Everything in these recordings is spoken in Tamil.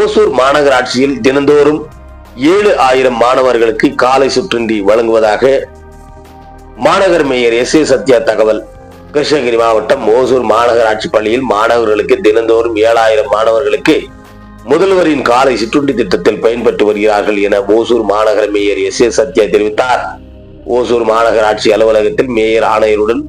ஓசூர் மாநகராட்சியில் தினந்தோறும் ஏழு ஆயிரம் மாணவர்களுக்கு காலை சுற்றுண்டி வழங்குவதாக மாநகர் மேயர் எஸ் ஏ சத்யா தகவல். கிருஷ்ணகிரி மாவட்டம் ஓசூர் மாநகராட்சி பள்ளியில் மாணவர்களுக்கு தினந்தோறும் ஏழாயிரம் மாணவர்களுக்கு முதல்வரின் காலை சிற்றுண்டி திட்டத்தில் பயன்பட்டு வருகிறார்கள் என ஓசூர் மாநகர மேயர் எஸ் ஏ சத்யா தெரிவித்தார். ஓசூர் மாநகராட்சி அலுவலகத்தில் மேயர் ஆணையருடன்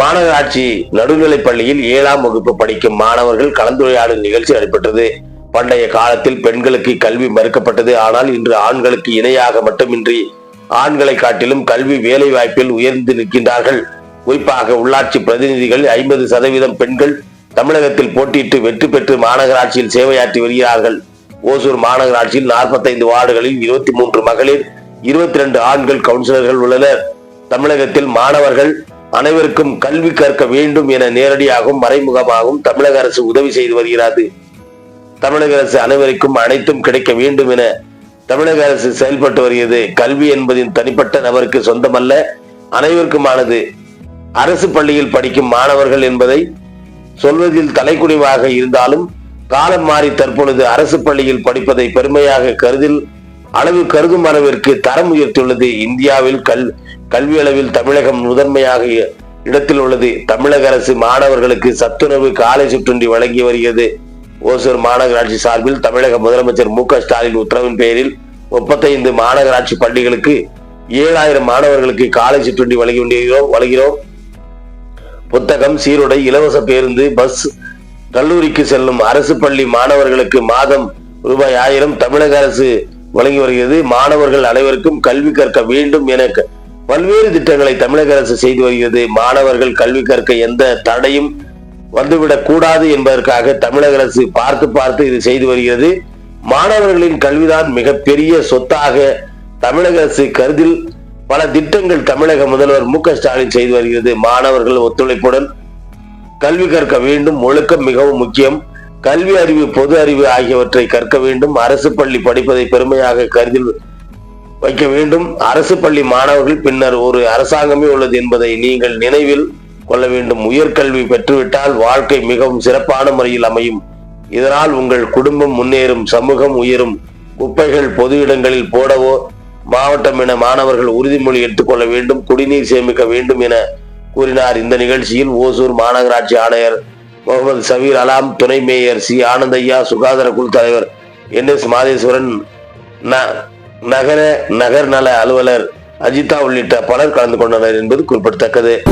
மாநகராட்சி நடுநிலைப் பள்ளியில் ஏழாம் வகுப்பு படிக்கும் மாணவர்கள் கலந்துரையாடல் நிகழ்ச்சி நடைபெற்றது. பண்டைய காலத்தில் பெண்களுக்கு கல்வி மறுக்கப்பட்டது. ஆனால் இன்று ஆண்களுக்கு இணையாக மட்டுமின்றி ஆண்களை காட்டிலும் கல்வி வேலை வாய்ப்பில் உயர்ந்து நிற்கின்றார்கள். குறிப்பாக உள்ளாட்சி பிரதிநிதிகள் ஐம்பது சதவீதம் பெண்கள் தமிழகத்தில் போட்டியிட்டு வெற்றி பெற்று மாநகராட்சியில் சேவையாற்றி வருகிறார்கள். ஓசூர் மாநகராட்சியில் 45 வார்டுகளில் இருபத்தி மூன்று மகளிர் இருபத்தி ரெண்டு ஆண்கள் கவுன்சிலர்கள் உள்ளனர். தமிழகத்தில் மாணவர்கள் அனைவருக்கும் கல்வி கற்க வேண்டும் என நேரடியாகவும் மறைமுகமாகவும் தமிழக அரசு உதவி செய்து வருகிறது. தமிழக அரசு அனைவருக்கும் அனைத்தும் கிடைக்க வேண்டும் என தமிழக அரசு செயல்பட்டு வருகிறது. கல்வி என்பதின் தனிப்பட்ட நபருக்கு சொந்தமல்ல அனைவருக்குமானது. அரசு பள்ளியில் படிக்கும் மாணவர்கள் என்பதை சொல்வதில் தலைக்குனிவாக இருந்தாலும் காலம் மாறி தற்பொழுது அரசு பள்ளியில் படிப்பதை பெருமையாக கருதில் அளவு கருதும் அளவிற்கு தரம் உயர்த்தியுள்ளது. இந்தியாவில் கல் கல்வி அளவில் தமிழகம் முதன்மையாக இடத்தில் உள்ளது. தமிழக அரசு மாணவர்களுக்கு சத்துணவு காலை சுற்றுண்டி வழங்கி வருகிறது. ஓசூர் மாநகராட்சி சார்பில் தமிழக முதலமைச்சர் மு ஸ்டாலின் உத்தரவின் பெயரில் முப்பத்தைந்து மாநகராட்சி பள்ளிகளுக்கு ஏழாயிரம் மாணவர்களுக்கு காலை சிற்றுண்டி வழங்கி வருகிறோம் வழங்குகிறோம் புத்தகம் சீருடை இலவச பேருந்து பஸ் கல்லூரிக்கு செல்லும் அரசு பள்ளி மாணவர்களுக்கு மாதம் ரூபாய் ஆயிரம். தமிழக அரசு வழங்கி வருகிறது. மாணவர்கள் அனைவருக்கும் கல்வி கற்க வேண்டும் என பல்வேறு திட்டங்களை தமிழக அரசு செய்து வருகிறது. மாணவர்கள் கல்வி கற்க எந்த தடையும் வந்துவிடக் கூடாது என்பதற்காக தமிழக அரசு பார்த்து பார்த்து இது செய்து வருகிறது. மாணவர்களின் கல்விதான் மிகப்பெரிய சொத்தாக தமிழக அரசு கருதில் பல திட்டங்கள் தமிழக முதல்வர் மு ஸ்டாலின் செய்து வருகிறது. மாணவர்கள் ஒத்துழைப்புடன் கல்வி கற்க வேண்டும். ஒழுக்கம் மிகவும் முக்கியம். கல்வி அறிவு பொது அறிவு ஆகியவற்றை கற்க வேண்டும். அரசு பள்ளி படிப்பதை பெருமையாக கருதி வைக்க வேண்டும். அரசு பள்ளி மாணவர்கள் பின்னர் ஒரு அரசாங்கமே உள்ளது என்பதை நீங்கள் நினைவில் கொள்ள வேண்டும். உயர்கல்வி பெற்றுவிட்டால் வாழ்க்கை மிகவும் சிறப்பான முறையில் அமையும். இதனால் உங்கள் குடும்பம் முன்னேறும் சமூகம் உயரும். குப்பைகள் பொது இடங்களில் போடவோ மாவட்டம் என மாணவர்கள் உறுதிமொழி எடுத்துக்கொள்ள வேண்டும். குடிநீர் சேமிக்க வேண்டும் என கூறினார். இந்த நிகழ்ச்சியில் ஓசூர் மாநகராட்சி ஆணையர் முகமது சபீர் அலாம் துணை மேயர் சி. ஆனந்தையா சுகாதார குழு தலைவர் என். எஸ். மாதேஸ்வரன் ந- நகர நகர் நல அலுவலர் அஜிதா உள்ளிட்ட பலர் கலந்து கொண்டனர் என்பது குறிப்பிடத்தக்கது.